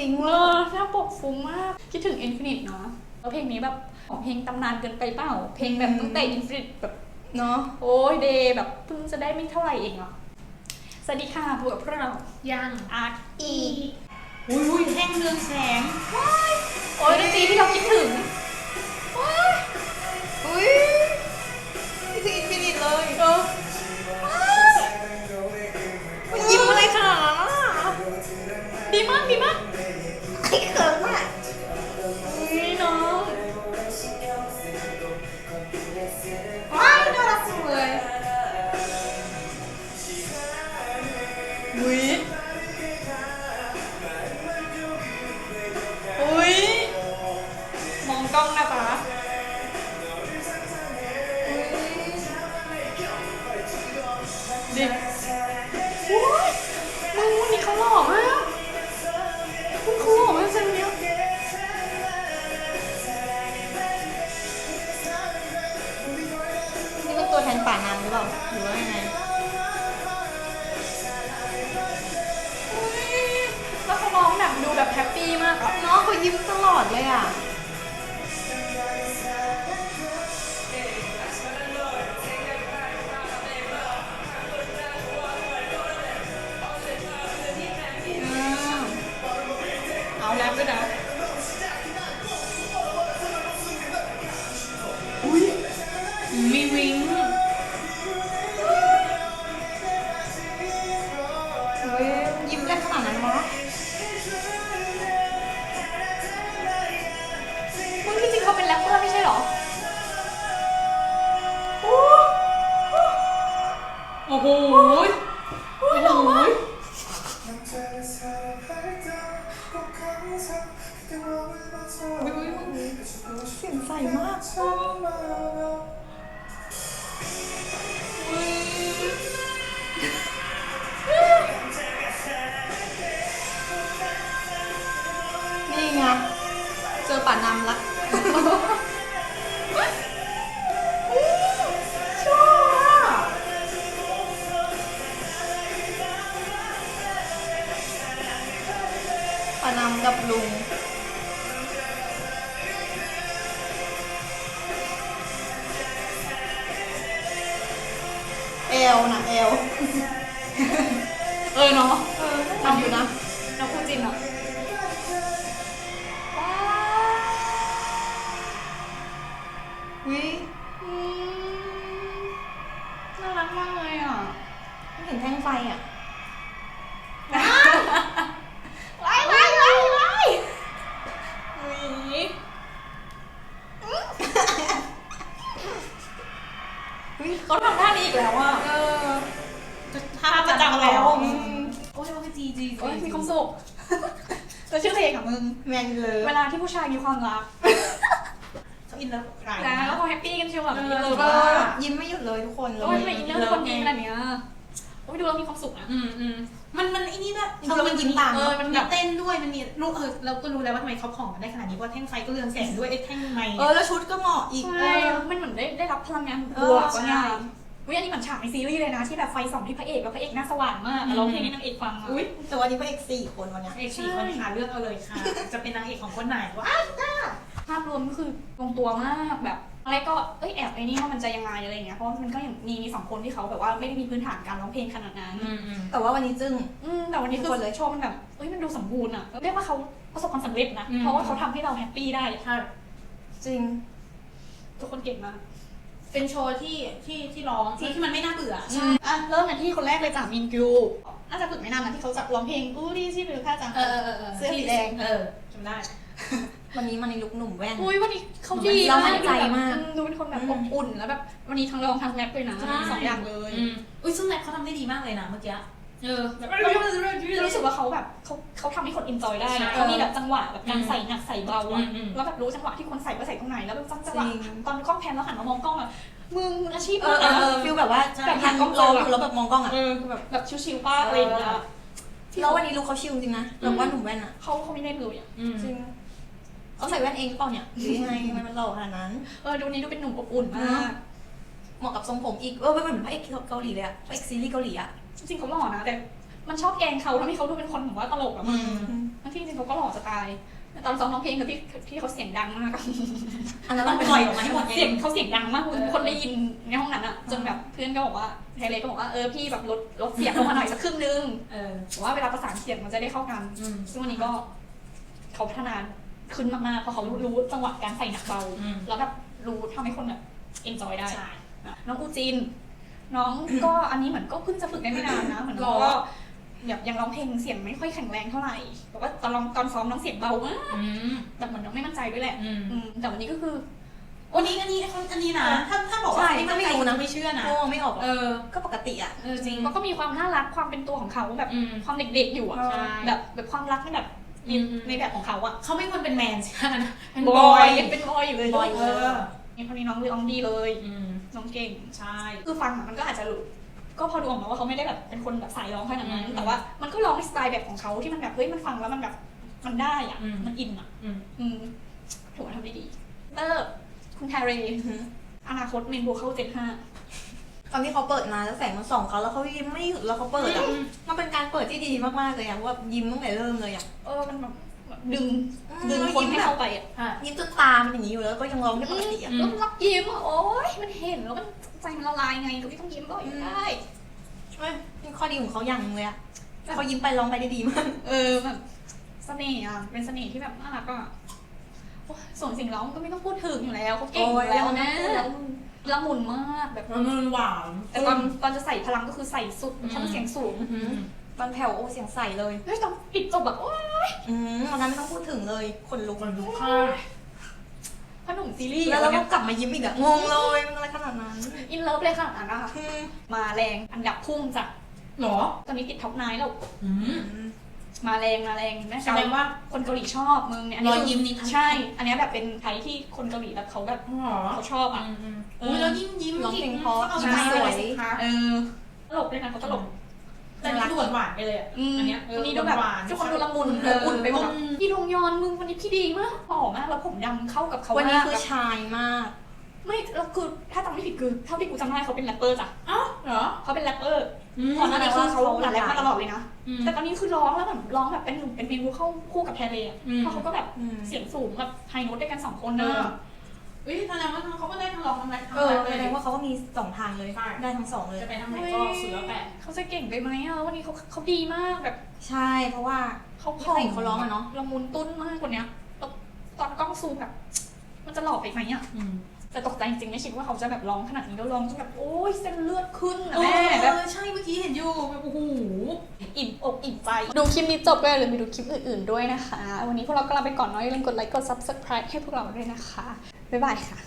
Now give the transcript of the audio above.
ฟิงเอเวออร์หน้าปกฟุ้งมาก คิดถึง Infinite เนาะแล้วเพลงนี้แบบของเพลงตำนานเกินไปเปล่า เพลงแบบตั้งแต่ Infinite แบบ เนาะโอ้ยเดย์แบบเพิ่งจะได้ไม่เท่าไหร่เองอะสวัสดีค่ะพบกับพวกเรายังอาร์ตอีอุ้ยอุ้ยแท่งเรืองแสง โอ้ยดนตรีที่เราคิดถึง อุ้ยนี่คืออินฟินิตเลย เออ ไอ้ แบบแฮปปี้มากอะเนาะเขายิ้มตลอดเลยอะเอาแล้วด้วย เสียงใสมากนี่ไงเจอป่านำละชอบอะป่านำกับลุง ลนะเอลเออเนาะเออทำอยู่นะ น้องคู่จินอะว้ มึงแมนเลยเวลาที่ผู้ชายมีความรักเขาอินเลิฟไรนะแล้วเขาแฮปปี้กันเชียวแบบนี้เลยเอว่าอยิ้มไม่หยุดเลยทุกคนเลโอ้ยยทำไมอินเนอร์คนดีขนาดเนี้ยโอ้ยดูแล้วมีความสุขนะอืมอืมมันมันไอ้นี่ด้วยดูแล้วมันยิ้มตามเออมันมีเต้นด้วยมันมีรู้เออเราก็รู้แล้วว่าทำไมเขาของกันได้ขนาดนี้เพราะแท่งไฟก็เรืองแสงด้วยไอ้แท่งไม้เออแล้วชุดก็เหมาะอีกใช่มันเหมือนได้ได้รับพลังงานบเอวอกว่าใช่ไง อุ้ยอันนี้เหมือนฉากในซีรีส์เลยนะที่แบบไฟส่องที่พระเอกแล้วพระเอกหน้าสว่างมากร้องเพลงให้นางเอกฟังอะอุ้ยแต่วันนี้พระเอกสี่คนวันเนี้ยเอกสี่คนค่ะเลือกเอาเลยค่ะ จะเป็นนางเอกของคนไหนวะภาพรวมก็คือลงตัวมากแบบอะไรก็เอ้ยแอบไอ้นี่ว่ามันจะยังไงอะไรอย่างเงี้ยเพราะว่ามันก็อย่างมีมีสองคนที่เขาแบบว่าไม่ได้มีพื้นฐานการร้องเพลงขนาดนั้นอืมอืมแต่ว่าวันนี้จึ้งอืมแต่วันนี้คืทุกคนเลอยโชว์มันแบบเอ้ยมันดูสมบูรณ์อะเรียกว่าเขาประสบความสำเร็จนะอืมเพราะว่าเขาทำให้เราแฮปปี้ได้ใช่จริงทุกคนเก่งมาก เป็นโชว์ที่ที่ที่ร้องที่ที่มันไม่น่าเบื่อใช่อะเริ่มกันที่คนแรกเลยจากมินกิวน่าจะฝึกไม่นานนะที่เขาจะร้องเพลงอู้ดีที่หรือค่าจังเออเออเออเออเสื้อสีแดงเออจำได้ วันนี้มาในลุคหนุ่มแว่นอุ้ยวันนี้เขาดีเรามั่มากนใจมากดูแบบดูเป็นคนแบบอือมบอุ่นแล้วแบบวันนี้ทั้งร้องทั้งแรปเลยนะใช่สองอย่างเลยอืมอุ้ยซึ่งแรปเขาทำได้ดีมากเลยนะเมื่อกี้ เออแบบรู้สึกว่าเขาแบบเขาเขาทำให้คนอินจอยได้ใช่นะเขามีแบบจังหวะแบบการใส่หนักใส่เบาอือะมอืมแล้วแบบรู้จังหวะที่คนใส่ว่าใส่ตรงไหนแล้วแบบจังหวะจริงตอนกล้องแพนแล้วหันมามองกล้องอะมึงมืออาชีพเอมาอกเออนะเออฟิลแบบว่าใช่แบบหันกล้องเราอยู่แล้วแบบมองกล้องอะเออแบบแบบชิวๆป้าอะไรอย่างเงี้ยแล้ววันนี้ลุคเขาชิลจริงนะแบบว่าหนุ่มแว่นอะเขาเขาไม่ได้เลยอะอืมจริงเขาใส่แว่นเองหรือเปล่าเนี่ยหรือยังไงทำไมมันหล่อขนาดนั้นเออดูนี้ดูเป็นหนุ่มอบอุ่นมากเหมาะกับทรงผมอีกเออไม่เหมือนพระเอกเกาหลีเลยอะพระเอกซีรีส์เกาหลีอะ จริงๆเขาหล่อนะแต่มันชอบแกล้งเขาทำให้เขาดูเป็นคนแบบว่าตลกอะอืมึงมทั้งที่จริงๆเขาก็หล่อจะตายแต่ตอนซ้อมร้องเพลงกับพี่พี่เขาเสียงดังมากอะอันนั้นต้ต้อองงปเป็นล่อยออกมาให้หมดเสียงเขาเสียงดังมากเออคนได้ยินในห้องนั้นอะจนแบบเพื่อนก็บอกว่าไทเลก็บอกว่าเออพี่แบบลดลดเสียงลงมาหน่อยสักครึ่งนึงเออ บอกว่าเวลาประสานเสียงมันจะได้เข้ากัน อืม ซึ่งวันนี้ก็เขาพัฒนาขึ้นมากๆเพราะเขารู้รู้จังหวะการใส่หนักเบาอืม แล้วแบบรู้ทำให้คนแบบเอนจอยได้ ใช่น้องอูจิน น้องก็อันนี้เหมือนก็เพิ่งจะฝึกได้ไม่นานนะเหมือนหรน้อองก็แบบยังร้องเพลงเสียงไม่ค่อยแข็งแรงเท่าไหร่แต่ว่าตอนร้องตอนซ้อมน้องเสียงเบามากอืมแบบเหมือนน้องไม่มั่นใจด้วยแหละอืมอืมแต่วันนี้ก็คือวันนี้อันนี้อันนี้นะถ้าถ้าบอกว่าไม่ไม่รู้นะไม่เชื่อนะโอ้ไม่ออกหรเออกอก็ปกติอะเออจริงก็ก็มีความน่ารักความเป็นตัวของเขาแบบอืมความเด็กๆอยู่อะใช่แบบแบบความรักในแบบอืมอืมในแบบของเขาอะเขาไม่ควรเป็นแมนใช่ไหมนะเป็นบบออยยยังเป็นบอยอยู่เลยบอยเออนี่ คนนี้น้องร้องดีเลย อืมน้องเก่ง ใช่ คือฟังอะมันก็อาจจะรู้ก็พอดูออกมาว่าเขาไม่ได้แบบเป็นคนแบบสายร้องขนาดนั้น อืมแต่ว่ามันก็ร้องในสไตล์แบบของเขาที่มันแบบเฮ้ยมันฟังแล้วมันแบบมันได้อะอืม มันอินอะอืม อืมถือว่าทำได้ดีเตอร์คุณแฮร์รี่อนาคตเมนโบเข้าเจนห้า ตอนที่เขาเปิดมาแล้วแสงมันส่องเขาแล้วเขายิ้มไม่หยุดแล้วเขาเปิดอะมันเป็นการเปิดที่ดีมากๆเลยอะว่ายิ้มตั้งแต่เริ่มเลยอะเออมันแบบดึงอืม ดึงแล้วคนยิ้มให้แบบเข้าไปอะอะยิ้มจนตามันอย่างนี้อยู่แล้วก็ยังร้องได้ปกติอะอืมแล้วรักยิ้มอะโอ๊ยมันเห็นแล้วมันใจมันละลายไงก็ไม่ต้องยิ้มก็อยู่ได้เฮ้ยนี่ข้อดีของเขาอย่างหนึงเลยอะเขายิ้มไปร้องไปได้ดีมาก เออแบบเสน่ห์อะเป็นเสน่ห์ที่แบบน่ารักอะโอ้ยส่วนสิ่งร้องก็ไม่ต้องพูดถึงอยู่แล้วเขาเก่งอยู่แล้วนะละมุนมากแบบ มันหวานแต่ตอนตอนจะใส่พลังก็คือใส่สุดอืมทำเสียงสูง อืม ตอนแผ่วโอ้เสียงใสเลยเฮ้ยตอนปิดจบแบบโอ้ยอืมวันนั้นไม่ต้องพูดถึงเลยคนลุกมันรู้ค่าขนมซีรีส์แล้วอะเราไรก็กลับมายิ้มอีกอะงงเลยมันอะไรขนาดนั้นอินเลิฟเลยขนาดนั้นนะคะอืมมาแรงอันดับพุ่งจากหรอตอนนี้ติดท็อปไนท์แล้ว อืม มาแรงมาแรงแม่แสดงว่าคนเกาหลีชอบมึงเนี่ยอันนี้รอยคือยิ้มนี่ทั้งใช่ อันเนี้ยแบบเป็นไทยที่คนเกาหลีแบบเขาแบบหรอเขาชอบอะ อืมอืมเอออุ้ยแล้วยิ้มยิ้มร้องเพลงเพราะ เอายิ้ใจมสไปวเลยยสิคะเออตลกเลยนะเขาตลก แต่นี่ดูหวานๆไปเลยอะอืมอันเนี้ยวันนี้ดูแบบหวานทุกคนดูละมุนเอเออออุ่นไปหมดอะอืมพี่ดงยอนมึงวันนี้พี่ดีมากหล่อมากแล้วผมดำเข้ากับเขาวันนี้มากคือแบบชายมาก ไม่แล้วคือถ้าจำไม่ผิดคือเท่าที่กูจำได้เขาเป็นแรปเปอร์จ้ะอ้าวเหรอเขาเป็นแรปเปอร์อืมก่อนหน้านี้คือเขาเขาหาแรปมาตลอดเลยนะ อืม แต่ตอนนี้คือร้องแล้วแบบร้องแบบเป็นหนุ่มเป็นเมนูเข้าคู่กับแทเลอะอืม เพราะเขาก็แบบอืม เสียงสูงแบบไฮโน้ตด้วยกันสองคนเอนะ ออุ้ยแสดงว่าเขาก็ได้ทั้งร้องทั้งแรปทั้งเอออะไรแสเลดย งว่าเขาก็มีสองทางเลย ใช่ ได้ทั้งสองเลย จะไปทางไหนก็เสือแปะเขาจะเก่งไปไหมอะวันนี้เขาเขาดีมากแบบใช่เพราะว่า เขาไม่เคยเห็นเขาร้องอะเนาะ ละมุนตุ้นมากกว่าเนี้ยแล้วตอนกล้องซูมแบบ มันจะหล่อไปไหมอะอืมแต่ตกใจจริงๆไม่คิดว่าเขาจะแบบร้องขนาดนี้แล้วร้องจนแบบโอ้ยเส้นเลือดขึ้นอะเอแม่อแบบใช่เมื่อกี้เห็นอยู่แบบโอ้โห อิ่มอกอิ่มใจ ดูคลิปนี้จบเลยหรือไปดูคลิปอื่นๆด้วยนะคะ วันนี้พวกเราก็ลาไปก่อนเนาะอย่าลืมกดไลค์กด subscribe ให้พวกเราด้วยนะคะ บ๊ายบายค่ะ